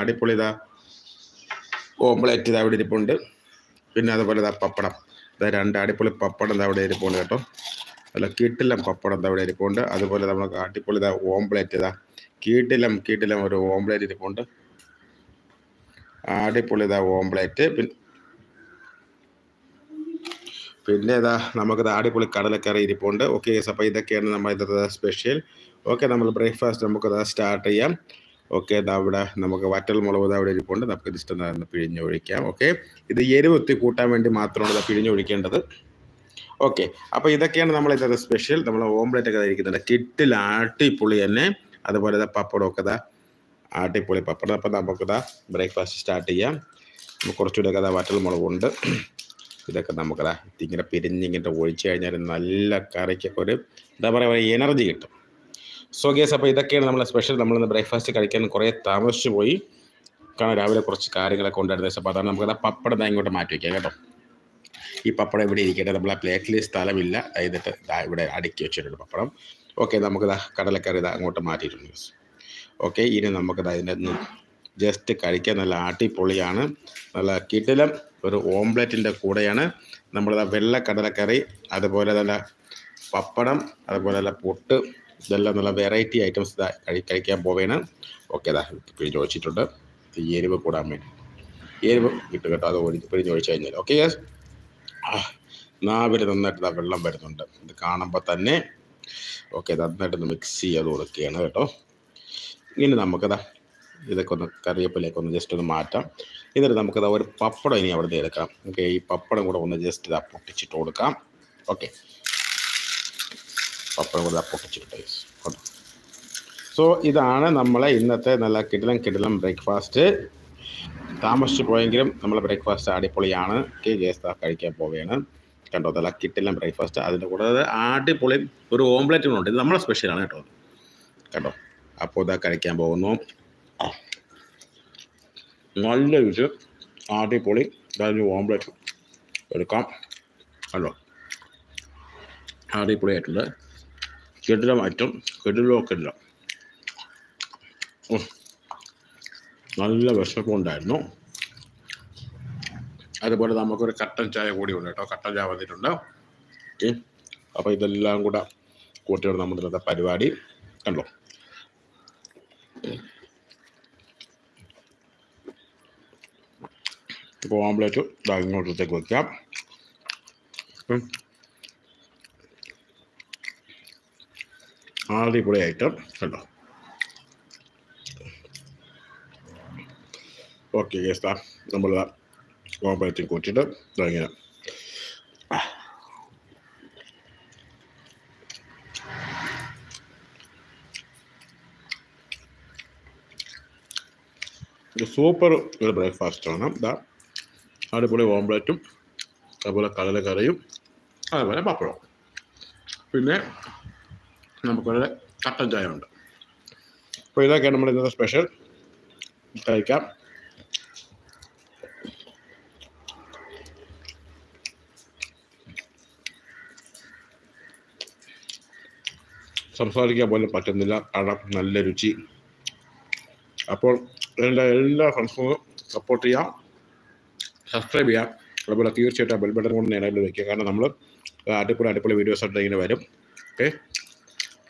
അടിപൊളി ഇതാ ഓംപ്ലേറ്റ് ഇതാ അവിടെ ഇരിപ്പുണ്ട്. പിന്നെ അതുപോലെ ഇതാ പപ്പടം. ഇതാ രണ്ട് അടിപൊളി പപ്പടം ഇതാ അവിടെ ഇരിപ്പുണ്ട് കേട്ടോ. അല്ല കീട്ടിലം പപ്പടം ഇതാ അവിടെ ഇരിപ്പുണ്ട്. അതുപോലെ നമുക്ക് അടിപൊളി ഇതാ ഓംപ്ലേറ്റ് ഇതാ. കീട്ടിലം കീട്ടിലം ഒരു ഓംപ്ലേറ്റ് ഇരിപ്പുണ്ട്. അടിപൊളി ഇതാ ഓംപ്ലേറ്റ് പിന്നെ പിന്നെ ഇതാ നമുക്കിത് അടിപൊളി കടലക്കറി ഇരിപ്പുണ്ട്. ഓക്കെ അപ്പോൾ ഇതൊക്കെയാണ് നമ്മൾ ഇന്നത്തെ സ്പെഷ്യൽ ഓക്കെ നമ്മൾ ബ്രേക്ക്ഫാസ്റ്റ് നമുക്കത് സ്റ്റാർട്ട് ചെയ്യാം. ഓക്കെ ഇതാ ഇവിടെ നമുക്ക് വറ്റൽ മുളക് ഇതാ അവിടെ ഇരിപ്പുണ്ട്. നമുക്ക് ഇതിഷ്ടം ഇഷ്ടം പിഴിഞ്ഞ് ഒഴിക്കാം ഓക്കെ? ഇത് എരിവൊത്തി കൂട്ടാൻ വേണ്ടി മാത്രമാണ് ഇത് പിഴിഞ്ഞൊഴിക്കേണ്ടത്. ഓക്കെ അപ്പോൾ ഇതൊക്കെയാണ് നമ്മൾ ഇന്നത്തെ സ്പെഷ്യൽ നമ്മൾ ഓംലെറ്റ് ഒക്കെ ഇരിക്കുന്നുണ്ട്. കിട്ടിൽ ആട്ടിപ്പൊളി തന്നെ. അതുപോലെ ഇതാ പപ്പടം ഒക്കെ ഇതാ ആട്ടിപ്പൊളി പപ്പടം. അപ്പം നമുക്കിതാ ബ്രേക്ക്ഫാസ്റ്റ് സ്റ്റാർട്ട് ചെയ്യാം. നമുക്ക് കുറച്ചുകൂടെ ഒക്കെ വറ്റൽ മുളകുണ്ട് ഇതൊക്കെ നമുക്കതാ ഇങ്ങനെ പിരിഞ്ഞിങ്ങനെ ഒഴിച്ചു കഴിഞ്ഞാൽ നല്ല കറിക്കൊക്കെ ഒരു എന്താ പറയുക എനർജി കിട്ടും. സോ ഗേസ് അപ്പോൾ ഇതൊക്കെയാണ് നമ്മളെ സ്പെഷ്യൽ നമ്മളിന്ന് ബ്രേക്ക്ഫാസ്റ്റ് കഴിക്കാൻ കുറേ താമസിച്ചു പോയി. കാരണം രാവിലെ കുറച്ച് കാര്യങ്ങളൊക്കെ ഉണ്ടായിരുന്നു. അപ്പോൾ അതാണ് നമുക്കത് പപ്പടം ഇങ്ങോട്ട് മാറ്റി വയ്ക്കാം കേട്ടോ. ഈ പപ്പടം ഇവിടെ ഇരിക്കട്ടെ. നമ്മൾ ആ പ്ലേറ്റിൽ സ്ഥലമില്ല. എന്നിട്ട് ഇവിടെ അടുക്കി വെച്ചിട്ടുണ്ട് പപ്പടം. ഓക്കെ നമുക്കിതാ കടലക്കറി ഇതാ അങ്ങോട്ട് മാറ്റിയിട്ടുണ്ട് ഓക്കെ ഇനി നമുക്കിതാ അതിന്റെ ജസ്റ്റ് കഴിക്കാൻ നല്ല ആട്ടിപ്പൊളിയാണ് നല്ല കിടിലം ഒരു ഓംലെറ്റിന്റെ കൂടെയാണ്. നമ്മളിതാ വെള്ള കടലക്കറി അതുപോലെ നല്ല പപ്പടം അതുപോലെ നല്ല പൊട്ട് ഇതെല്ലാം നല്ല വെറൈറ്റി ഐറ്റംസ് കഴിക്കാൻ പോവേണ്. ഓക്കെ അതാ പിഴിഞ്ഞ് ഒഴിച്ചിട്ടുണ്ട്. ഈ എരിവ് കൂടാൻ വേണ്ടി. എരിവ് കിട്ടും കേട്ടോ അത് ഒഴി പിഴിഞ്ഞ് ഒഴിച്ചു കഴിഞ്ഞാൽ ഓക്കെ യെസ് നാവിൽ നന്നായിട്ട് വെള്ളം വരുന്നുണ്ട്. ഇത് കാണുമ്പോൾ തന്നെ ഓക്കെ നന്നായിട്ടൊന്ന് മിക്സ് ചെയ്ത് കൊടുക്കുകയാണ് കേട്ടോ. ഇനി നമുക്കതാ ഇതൊക്കെ ഒന്ന് കറിവേപ്പിലേക്ക് ഒന്ന് ജസ്റ്റ് ഒന്ന് മാറ്റാം. എന്നിട്ട് നമുക്കത് ഒരു പപ്പടം ഇനി അവിടെ നിന്ന് എടുക്കാം ഓക്കെ ഈ പപ്പടം കൂടെ ഒന്ന് ജസ്റ്റ് ഇതാ പൊട്ടിച്ചിട്ട് കൊടുക്കാം. ഓക്കെ പപ്പടം കൂടെ ഇതാ പൊട്ടിച്ചിട്ട് സോ ഇതാണ് നമ്മളെ ഇന്നത്തെ നല്ല കിടിലം കിടിലം ബ്രേക്ക്ഫാസ്റ്റ് താമസിച്ച് പോയെങ്കിലും നമ്മളെ ബ്രേക്ക്ഫാസ്റ്റ് അടിപൊളിയാണ്. കെ ജേസ്ത കഴിക്കാൻ പോവുകയാണ്. കണ്ടോ നല്ല കിട്ടില്ല ബ്രേക്ക്ഫാസ്റ്റ് അതിന്റെ കൂടെ അടിപൊളി ഒരു ഓംലെറ്റ് ഉണ്ട്. ഇത് നമ്മളെ സ്പെഷ്യലാണ് കേട്ടോ. കണ്ടോ അപ്പോൾ ഇതാ കഴിക്കാൻ പോകുന്നു. നല്ല രുചി. അടിപൊളി. ഇതൊരു ഓംലെറ്റ് എടുക്കാം. കണ്ടോ അടിപൊളിയായിട്ടുണ്ട്. കിടിലം മാറ്റം ഉം. നല്ല വിശപ്പുണ്ടായിരുന്നു അതുപോലെ നമുക്കൊരു കട്ടൻ ചായ കൂടി ഉണ്ട് കേട്ടോ. കട്ടൻ ചായ വന്നിട്ടുണ്ട്. ഓക്കെ അപ്പോൾ ഇതെല്ലാം കൂടെ കൂട്ടിയാണ് നമ്മുടെ ഇന്നത്തെ പരിപാടി കണ്ടോ? ഇപ്പോൾ ഓംലേറ്റ് ഇതാ ഇങ്ങോട്ടത്തേക്ക് വെക്കാം. ഉം. അടിപൊളി ഐറ്റം കണ്ടോ ഓക്കെ ഗേസ്താ നമ്മൾ ഓമ്പഴത്തിൽ കൂട്ടിയിട്ട് ഇങ്ങനെ. സൂപ്പർ ഒരു ബ്രേക്ക്ഫാസ്റ്റ് ബ്രേക്ക്ഫാസ്റ്റാണ് ഇതാ അടിപൊളി ഓംപ്ലേറ്റും അതുപോലെ കടലക്കറിയും അതുപോലെ പപ്പടവും. പിന്നെ നമുക്കൊരു കട്ടൻ ചായ ഉണ്ട് അപ്പോൾ ഇതൊക്കെയാണ് നമ്മൾ ഇന്നത്തെ സ്പെഷ്യൽ കഴിക്കാം. സംസാരിക്കാൻ പോലും പറ്റുന്നില്ല. കാരണം നല്ല രുചി. അപ്പോൾ എന്റെ എല്ലാ ഫ്രണ്ട്സും സപ്പോർട്ട് ചെയ്യാം. സബ്സ്ക്രൈബ് ചെയ്യാം. അതുപോലെ തീർച്ചയായിട്ടും ബെൽ ബട്ടൺ കൊണ്ട് നിലവിൽ വയ്ക്കുക. കാരണം നമ്മൾ അടിപൊളി അടിപൊളി വീഡിയോസ് ആയിട്ട് ഇങ്ങനെ വരും. ഓക്കെ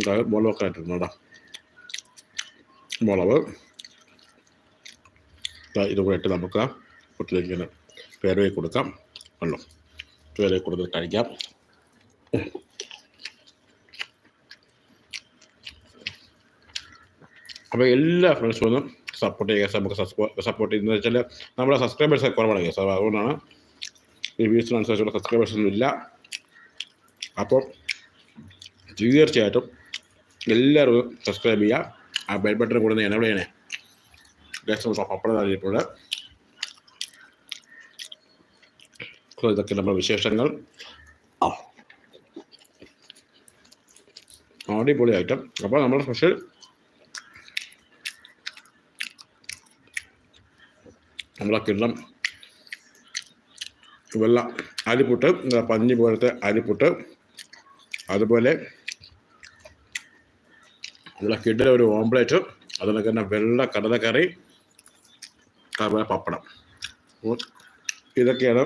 ഇതായത് മുളകൊക്കെ ആയിട്ടുണ്ട് മുളക് ദാ ഇതുകൂടെ ഇട്ട് നമുക്ക് കുട്ടിലേക്ക് ഇങ്ങനെ പേരവേ കൊടുക്കാം. ഉള്ളു പേരവേ കൊടുത്ത് കഴിക്കാം. അപ്പോൾ എല്ലാ ഫ്രണ്ട്സും ഒന്നും സപ്പോർട്ട് ചെയ്യുക. നമുക്ക് സപ്പോർട്ട് ചെയ്യുന്നത് വെച്ചാൽ നമ്മുടെ സബ്സ്ക്രൈബേഴ്സ് കുറവാണ് കേസ് അതുകൊണ്ടാണ് റിവ്യൂസിനനുസരിച്ചുള്ള സബ്സ്ക്രൈബേഴ്സ് ഒന്നും ഇല്ല. അപ്പോൾ തീർച്ചയായിട്ടും എല്ലാവരും സബ്സ്ക്രൈബ് ചെയ്യുക. ആ ബെൽ ബട്ടൺ കൂടുന്ന എനേബിൾ ചെയ്യണേ. ഗസ്റ്റ് പപ്പടം നൽകിയിട്ടുണ്ട് സോ ഇതൊക്കെ നമ്മുടെ വിശേഷങ്ങൾ. അടിപൊളി ഐറ്റം അപ്പോൾ നമ്മുടെ സ്പെഷ്യൽ നമ്മളെ കിണ്ണം വെള്ള അരിപ്പുട്ട് പഞ്ഞി പോലത്തെ അരിപ്പുട്ട് അതുപോലെ നമ്മളെ കിഡിലെ ഒരു ഓംപ്ലേറ്റ് അതുപോലെ തന്നെ വെള്ള കടലക്കറി അതുപോലെ പപ്പടം. ഇതൊക്കെയാണ്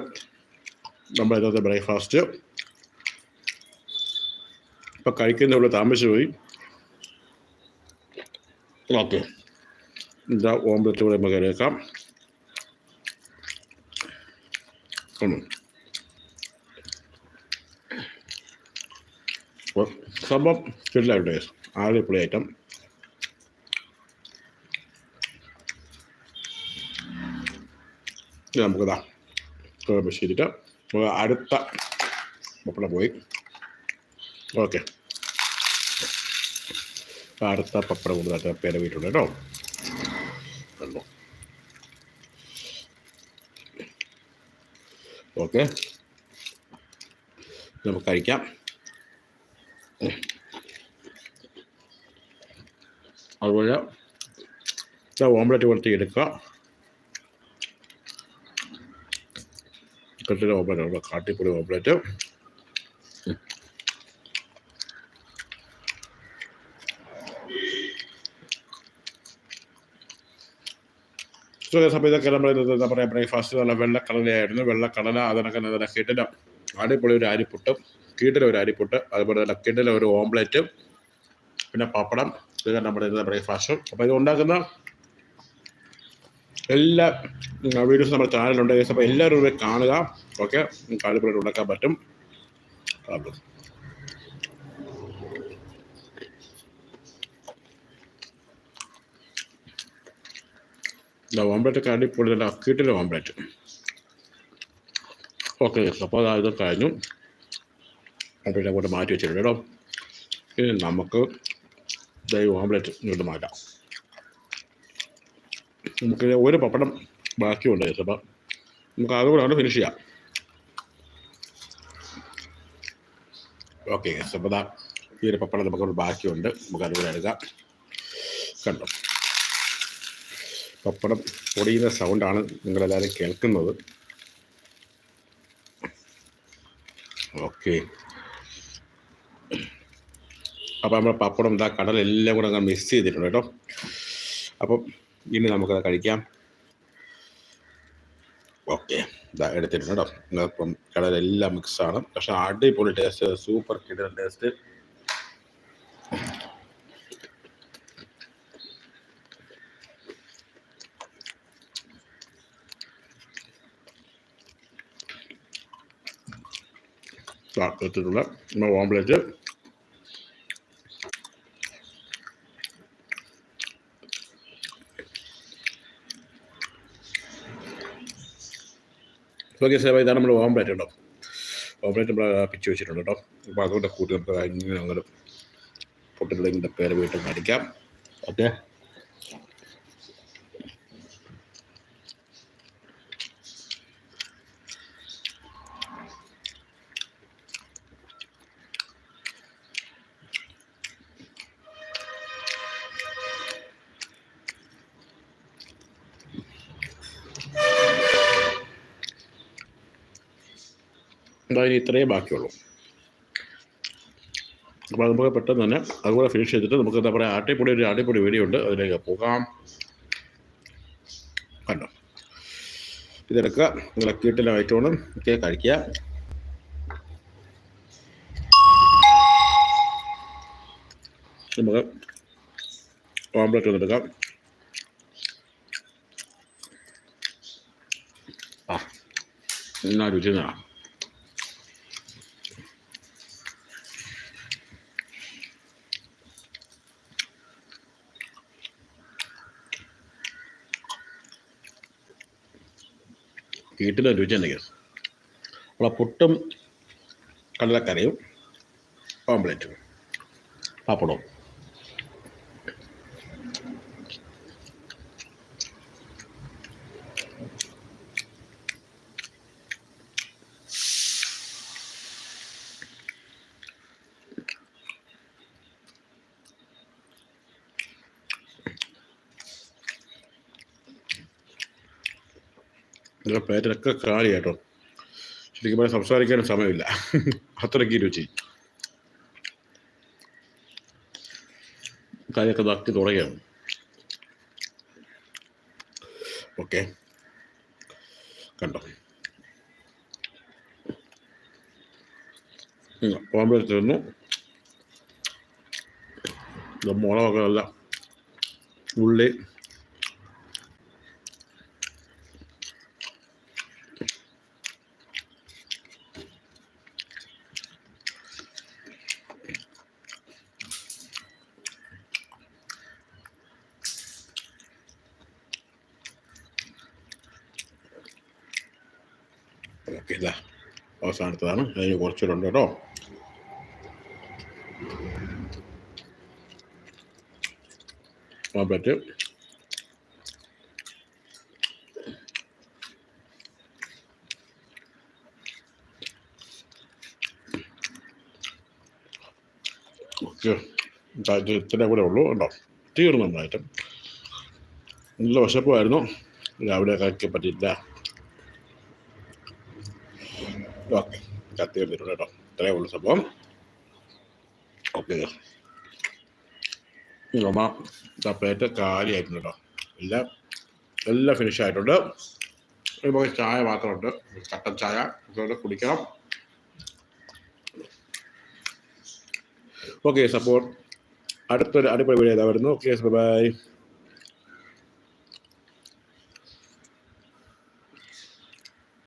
നമ്മുടെ ഇന്നത്തെ ബ്രേക്ക്ഫാസ്റ്റ്. ഇപ്പം കഴിക്കുന്നവിടെ താമസിച്ചു പോയി. ഓക്കെ. ഇതാ ഓംപ്ലേറ്റ് കൂടെ നമുക്ക് കറിയേക്കാം ഉം. അപ്പോൾ സംഭവം കിട്ടില്ല ആളിപ്പൊളി ഐറ്റം. നമുക്കിതാ ശരിയിട്ട് നമുക്ക് അടുത്ത പപ്പട പോയി. ഓക്കെ അടുത്ത പപ്പട കൂടുതലായിട്ട് പേരവിട്ടുണ്ട് കേട്ടോ. ഓക്കെ നമുക്ക് കഴിക്കാം. അതുപോലെ ഓംലെറ്റ് പോലത്തെ എടുക്കുക. കട്ടിലെ ഓംലെറ്റ് നമ്മുടെ കാട്ടിപ്പൊടി ഓംലെറ്റ്. സമയത്ത് ഇതൊക്കെ നമ്മൾ എന്താ പറയുക ബ്രേക്ക്ഫാസ്റ്റ് നല്ല വെള്ളക്കടലയായിരുന്നു വെള്ളക്കടല അതിനൊക്കെ നല്ല കിട്ടില അടിപൊളി ഒരു അരിപ്പുട്ട് കീട്ടിലെ ഒരു അരിപ്പുട്ട് അതുപോലെ തന്നെ കിട്ടിലെ ഒരു ഓംലെറ്റും പിന്നെ പപ്പടം. ഇതൊക്കെ നമ്മുടെ ഇന്നത്തെ ബ്രേക്ക്ഫാസ്റ്റ് അപ്പോൾ ഇത് ഉണ്ടാക്കുന്ന എല്ലാ വീഡിയോസും നമ്മുടെ ചാനലുണ്ട് അപ്പോൾ എല്ലാവരും ഇവിടെ കാണുക. ഓക്കെ കാലിബ്രേറ്റ് ഉണ്ടാക്കാൻ പറ്റും. പ്രോബ്ലം ഇതാ ഓംലെറ്റ് ഒക്കെ അടിപൊളി. നല്ല അക്കിട്ടില്ല ഓംപ്ലേറ്റ് ഓക്കെ അപ്പോൾ അത് ഇത് കഴിഞ്ഞു. അപ്പോൾ ഇതിനെ കൊണ്ട് മാറ്റി വെച്ചിട്ടുണ്ട് കേട്ടോ. ഇനി നമുക്ക് ദൈവം ഓംലെറ്റ് ഇങ്ങോട്ട് മാറ്റാം നമുക്ക് ഒരു പപ്പടം ബാക്കിയുണ്ട് അപ്പം നമുക്ക് അതുകൂടെ അവിടെ ഫിനിഷ് ചെയ്യാം. ഓക്കെ അപ്പോൾ ഈ ഒരു പപ്പടം നമുക്ക് ബാക്കിയുണ്ട്. നമുക്ക് അതുകൂടെ എടുക്കാം. കണ്ടോ? പപ്പടം പൊടിയുന്ന സൗണ്ടാണ് നിങ്ങളെല്ലാവരും കേൾക്കുന്നത്. ഓക്കെ അപ്പോൾ നമ്മൾ പപ്പടം ഇതാ കടലെല്ലാം കൂടെ അങ്ങ് മിക്സ് ചെയ്തിട്ടുണ്ട് കേട്ടോ. അപ്പം ഇനി നമുക്കത് കഴിക്കാം. ഓക്കെ. ഇതാ എടുത്തിട്ടുണ്ട് കേട്ടോ. ഇപ്പം കടലെല്ലാം മിക്സാണ് പക്ഷെ അടിപൊളി ടേസ്റ്റ് സൂപ്പർ കിടൽ ടേസ്റ്റ് എടുത്തിട്ടുള്ള നമ്മുടെ ഓക്കെ സാർ ഇതാണ് നമ്മൾ ഓംലെറ്റ് ഉണ്ടോ? ഓംലെറ്റ് നമ്മൾ പിച്ച് വെച്ചിട്ടുണ്ട് കേട്ടോ. അപ്പോൾ അതുകൊണ്ട് കൂട്ടി നമുക്ക് അങ്ങനെ അങ്ങോട്ട് പേര് വീട്ടിൽ കാണിക്കാം ഓക്കെ. എന്തായാലും ഇത്രയേ ബാക്കിയുള്ളൂ. അപ്പോൾ നമുക്ക് പെട്ടെന്ന് തന്നെ അതുകൂടെ ഫിനിഷ് ചെയ്തിട്ട് നമുക്ക് എന്താ പറയുക ആട്ടിപ്പൊടി ഒരു ആട്ടിപ്പൊടി വീഡിയോ ഉണ്ട്. അതിലേക്ക് പോകാം. കണ്ടോ? ഇതെടുക്കുക കീട്ടിലെ ഐറ്റമാണ് ഒക്കെ കഴിക്കുക. നമുക്ക് ഓംലെറ്റ് ഒന്നെടുക്കാം ആ എന്നാ രുചി എന്നാ? വീട്ടിലെ രുചി തന്നെ നമ്മളെ പുട്ടും കടലക്കറിയും ഓംപ്ലേറ്റും പപ്പടവും. നിങ്ങളുടെ പേരിലൊക്കെ കാലി കേട്ടോ. ശരിക്കും പറഞ്ഞാൽ സംസാരിക്കാനും സമയമില്ല. അത്രയ്ക്ക് രുചി. കാര്യമൊക്കെ നക്കി തുടങ്ങിയാണ്. ഓക്കെ. കണ്ടോ? ഓംലെറ്റ് മുളകൊക്കെ നല്ല ഉള്ളി ഓക്കെ ഇതാ അവസാനത്തതാണ് അതിന് കുറച്ചുകൂടെ ഉണ്ട് കേട്ടോ. Omelette okay. ഇത്രയും ഇത്ര കൂടെ ഉള്ളൂ ഉണ്ടോ തീർന്നു നമ്മുടെ നല്ല വിശപ്പമായിരുന്നു. രാവിലെ കഴിക്കാൻ പറ്റിയില്ല ഓക്കെ കത്തി എടുത്തിട്ടുണ്ട് കേട്ടോ ഇത്രയേ ഉള്ളൂ സംഭവം. ഓക്കെ അമ്മ പ്ലേറ്റ് കാലിയായിട്ടുണ്ട് കേട്ടോ. എല്ലാം എല്ലാം ഫിനിഷ് ആയിട്ടുണ്ട്. നമുക്ക് ചായ മാത്രമുണ്ട്. കട്ടൻ ചായ. കുടിക്കണം. ഓക്കെ സപ്പോർട്ട് അടുത്തൊരു അടിപൊളി വീഡിയോ വരുന്നു ഓക്കെ ബൈ